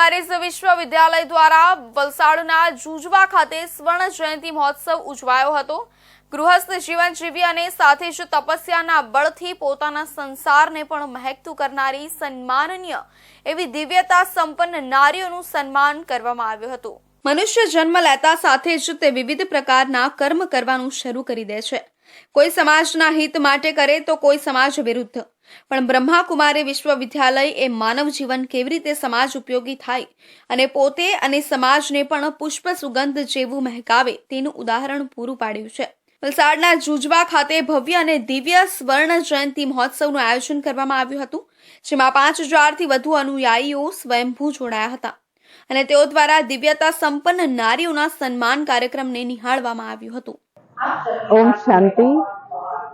બ્રહ્માકુમારીઝ વિશ્વવિદ્યાલય દ્વારા વલસાડના જુજવા ખાતે સ્વર્ણ જયંતિ મહોત્સવ ઉજવાયો હતો. ગૃહસ્થ જીવન જીવી અને સાથે જ તપસ્યાના બળથી પોતાના સંસારને પણ મહેકતું કરનારી સન્માનનીય એવી દિવ્યતા સંપન્ન નારીઓનું સન્માન કરવામાં આવ્યું હતું. મનુષ્ય જન્મ લેતા સાથે જ તે વિવિધ પ્રકારના કર્મ કરવાનું શરૂ કરી દે છે. કોઈ સમાજના હિત માટે કરે તો કોઈ સમાજ વિરુદ્ધ. પણ બ્રહ્માકુમારી વિશ્વવિદ્યાલય એ માનવ જીવન કેવી રીતે સમાજ ઉપયોગી થાય અને પોતે અને સમાજને પણ પુષ્પ સુગંધ જેવું મહેકાવે તેનું ઉદાહરણ પૂરું પાડ્યું છે. વલસાડના જુજવા ખાતે ભવ્ય અને દિવ્ય સ્વર્ણ જયંતિ મહોત્સવનું આયોજન કરવામાં આવ્યું હતું, જેમાં પાંચ હજારથી વધુ અનુયાયીઓ સ્વયંભૂ જોડાયા હતા. અને તેઓ દ્વારા દિવ્યતા સંપન્ન નારીઓના સન્માન કાર્યક્રમને નિહાળવામાં આવ્યું હતું. ઓમ શાંતિ.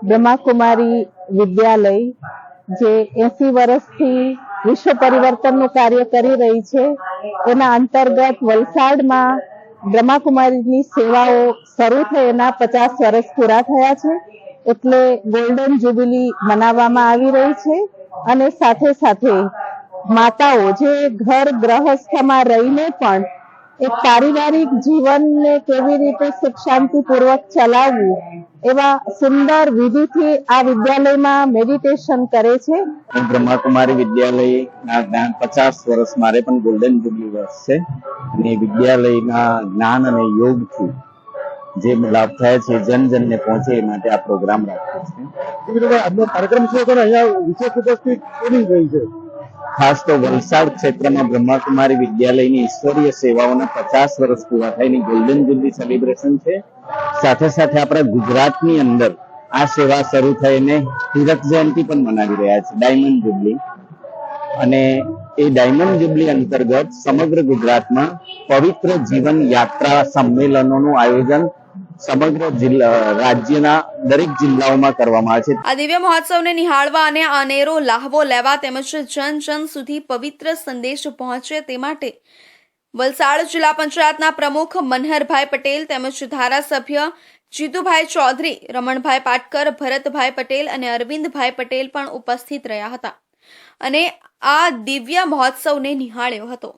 બ્રહ્માકુમારી વિદ્યાલય જે એસી વર્ષથી વિશ્વ પરિવર્તનનું કાર્ય કરી રહી છે, એના અંતર્ગત વલસાડમાં બ્રહ્માકુમારીની સેવાઓ શરૂ થઈ, એના પચાસ વર્ષ પૂરા થયા છે, એટલે ગોલ્ડન જ્યુબિલી મનાવવામાં આવી રહી છે, અને સાથે સાથે માતાઓ જે ઘર ગ્રહસ્થમાં રહીને પણ એક પારિવારિક જીવનને કેવી રીતે સુખ શાંતિપૂર્વક ચલાવવું એવા સુંદર વિધિથી આ વિદ્યાલયમાં મેડિટેશન કરે છે? હું બ્રહ્માકુમારી વિદ્યાલયના જ્ઞાન પચાસ વર્ષ મારે પણ ગોલ્ડન જુબલી વર્ષ છે. અને વિદ્યાલયના જ્ઞાન અને યોગથી જે લાભ થાય છે જન જનને પહોંચે એ માટે આ પ્રોગ્રામ રાખ્યો છે. આજનો કાર્યક્રમ છે અહીંયા વિશેષ ઉપસ્થિત રહી છે. ખાસ તો વલસાડ ક્ષેત્રમાં બ્રહ્માકુમારી વિદ્યાલયની ઈશ્વરીય સેવાઓના પચાસ વર્ષ પૂરા થઈને ગોલ્ડન જુબલી સેલિબ્રેશન છે. સાથે સાથે આપણા ગુજરાતની અંદર આ સેવા શરૂ થઈને હીરક જયંતિ પણ મનાવી રહ્યા છે ડાયમંડ જુબલી અને એ ડાયમંડ જુબલી અંતર્ગત સમગ્ર ગુજરાતમાં પવિત્ર જીવન યાત્રા સંમેલનોનું આયોજન સમગ્ર રાજ્યના દરેક જિલ્લાઓમાં કરવામાં આવે છે. આ દિવ્ય મહોત્સવને નિહાળવા અને અનેરો લાહવો લેવા તેમજ જન જન સુધી પવિત્ર સંદેશ પહોંચે તે માટે વલસાડ જિલ્લા પંચાયતના પ્રમુખ મનહરભાઈ પટેલ તેમજ ધારાસભ્ય જીતુભાઈ ચૌધરી, રમણભાઈ પાટકર, ભરતભાઈ પટેલ અને અરવિંદભાઈ પટેલ પણ ઉપસ્થિત રહ્યા હતા અને આ દિવ્ય મહોત્સવને નિહાળ્યો હતો.